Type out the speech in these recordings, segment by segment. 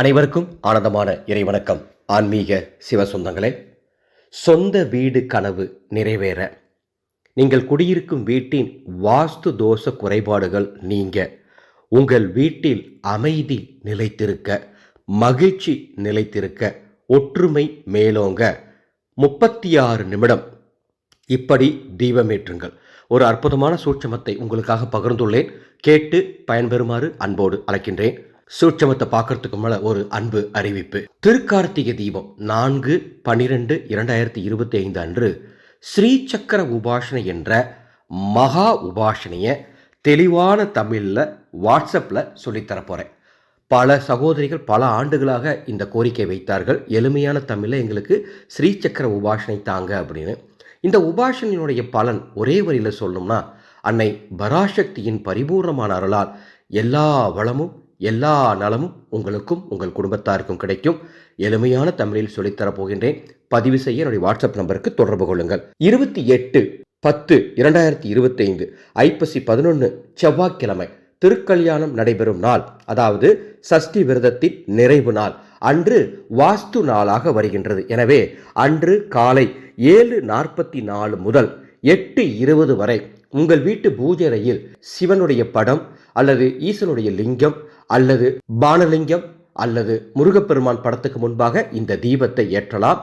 அனைவருக்கும் ஆனந்தமான இறைவணக்கம். ஆன்மீக சிவ சொந்தங்களே சொந்த வீடு கனவு நிறைவேற. நீங்கள் குடியிருக்கும் வீட்டின் வாஸ்து தோஷ குறைபாடுகள் நீங்க. உங்கள் வீட்டில் அமைதி நிலைத்திருக்க மகிழ்ச்சி நிலைத்திருக்க ஒற்றுமை மேலோங்க. முப்பத்தி ஆறு நிமிடம். இப்படி தீபமேற்றுங்கள். ஒரு அற்புதமான சூட்சமத்தை உங்களுக்காக பகிர்ந்துள்ளேன். கேட்டு பயன்பெறுமாறு அன்போடு அழைக்கின்றேன். சூட்சமத்தை பார்க்கறதுக்கு மேல ஒரு அன்பு அறிவிப்பு. திருக்கார்த்திகை தீபம் நான்கு பனிரெண்டு இரண்டாயிரத்தி இருபத்தி ஐந்து அன்று ஸ்ரீசக்கர உபாசனை என்ற மகா உபாசனையை தெளிவான தமிழில் வாட்ஸ்அப்பில் சொல்லித்தரப்போகிறேன் பல சகோதரிகள் பல ஆண்டுகளாக இந்த கோரிக்கை வைத்தார்கள். எளிமையான தமிழில் எங்களுக்கு ஸ்ரீசக்கர உபாசனை தாங்க அப்படின்னு. இந்த உபாசனையினுடைய பலன் ஒரே வரியில் சொல்லணும்னா அன்னை பராசக்தியின் பரிபூர்ணமான அருளால் எல்லா வளமும் எல்லா நலமும் உங்களுக்கும் உங்கள் குடும்பத்தாருக்கும் கிடைக்கும். எளிமையான தமிழில் சொல்லித்தரப் போகின்றேன். பதிவு செய்ய என்னுடைய வாட்ஸ்அப் நம்பருக்கு தொடர்பு கொள்ளுங்கள். இருபத்தி எட்டு பத்து இரண்டாயிரத்தி இருபத்தைந்து ஐப்பசி பதினொன்று செவ்வாய்க்கிழமை திருக்கல்யாணம் நடைபெறும் நாள். அதாவது சஷ்டி விரதத்தின் நிறைவு நாள். அன்று வாஸ்து நாளாக வருகின்றது. எனவே அன்று காலை ஏழு நாற்பத்தி நாலு முதல் எட்டு இருபது வரை உங்கள் வீட்டு பூஜை அறையில் சிவனுடைய படம் அல்லது ஈசனுடைய லிங்கம் அல்லது பானலிங்கம் அல்லது முருகப்பெருமான் படத்துக்கு முன்பாக இந்த தீபத்தை ஏற்றலாம்.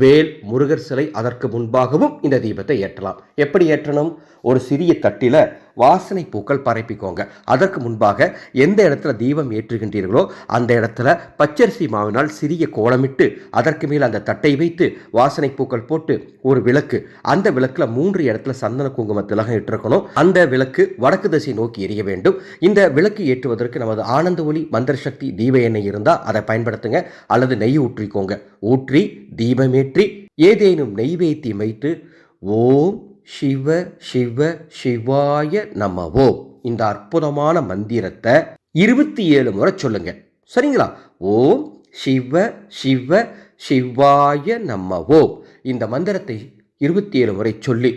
வேல் முருகர் சிலை அதற்கு முன்பாகவும் இந்த தீபத்தை ஏற்றலாம். எப்படி ஏற்றணும்? ஒரு சிறிய தட்டில வாசனை பூக்கள் பரப்பிக்கோங்க. அதற்கு முன்பாக எந்த இடத்துல தீபம் ஏற்றுகின்றீர்களோ அந்த இடத்துல பச்சரிசி மாவினால் சிறிய கோலமிட்டு அதற்கு மேல் அந்த தட்டை வைத்து வாசனை பூக்கள் போட்டு ஒரு விளக்கு. அந்த விளக்கில் மூன்று இடத்துல சந்தன குங்கும திலகம் இட்டிருக்கணும். அந்த விளக்கு வடக்கு திசை நோக்கி எரிய வேண்டும். இந்த விளக்கு ஏற்றுவதற்கு நமது ஆனந்த ஒளி மந்திர சக்தி தீப எண்ணெய் இருந்தால் அதை பயன்படுத்துங்க. அல்லது நெய் ஊற்றிக்கோங்க. ஊற்றி தீபமேற்றி ஏதேனும் நெய்வேத்தியம் வைத்து ஓம் சிவ சிவ சிவாய நமவோ. இந்த அற்புதமான மந்திரத்தை இருபத்தி ஏழு முறை சொல்லுங்க. சரிங்களா? ஓம் சிவ சிவ சிவாய நமவோ. இந்த மந்திரத்தை இருபத்தி ஏழு முறை சொல்லி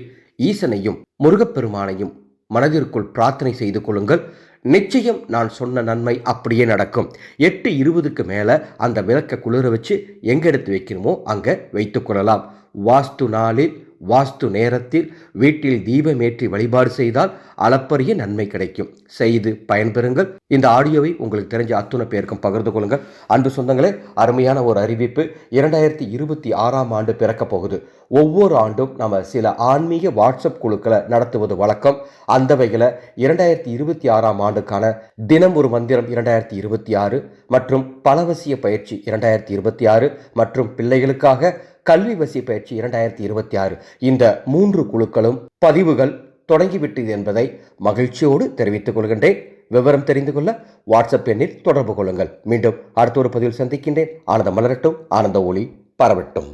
ஈசனையும் முருகப்பெருமானையும் மனதிற்குள் பிரார்த்தனை செய்து கொள்ளுங்கள். நிச்சயம் நான் சொன்ன நன்மை அப்படியே நடக்கும். எட்டு இருபதுக்கு மேலே அந்த விளக்கை குளிர வச்சு எங்கே எடுத்து வைக்கணுமோ அங்கே வைத்துக்கொள்ளலாம் வாஸ்து நாளில் வாஸ்து நேரத்தில் வீட்டில் தீபமேற்றி வழிபாடு செய்தால் அளப்பரிய நன்மை கிடைக்கும். செய்து பயன்பெறுங்கள். இந்த ஆடியோவை உங்களுக்கு தெரிஞ்ச அத்துணை பேருக்கும் பகிர்ந்து கொள்ளுங்கள். அன்பு சொந்தங்களே அருமையான ஒரு அறிவிப்பு இரண்டாயிரத்தி இருபத்தி ஆறாம் ஆண்டு பிறக்கப் போகுது. ஒவ்வொரு ஆண்டும் நம்ம சில ஆன்மீக வாட்ஸ்அப் குழுக்களை நடத்துவது வழக்கம். அந்த வகையில் இரண்டாயிரத்தி இருபத்தி ஆறாம் ஆண்டுக்கான தினம் ஒரு மந்திரம் இரண்டாயிரத்தி இருபத்தி ஆறு மற்றும் பலவசிய பயிற்சி இரண்டாயிரத்தி இருபத்தி ஆறு மற்றும் பிள்ளைகளுக்காக கல்வி வசி பயிற்சி இரண்டாயிரத்தி இருபத்தி ஆறு. இந்த மூன்று குழுக்களும் பதிவுகள் தொடங்கிவிட்டது என்பதை மகிழ்ச்சியோடு தெரிவித்துக் கொள்கின்றேன். விவரம் தெரிந்து கொள்ள வாட்ஸ்அப் எண்ணில் தொடர்பு கொள்ளுங்கள். மீண்டும் அடுத்த ஒரு பதிவில் சந்திக்கின்றேன். ஆனந்த மலரட்டும். ஆனந்த ஒளி பரவட்டும்.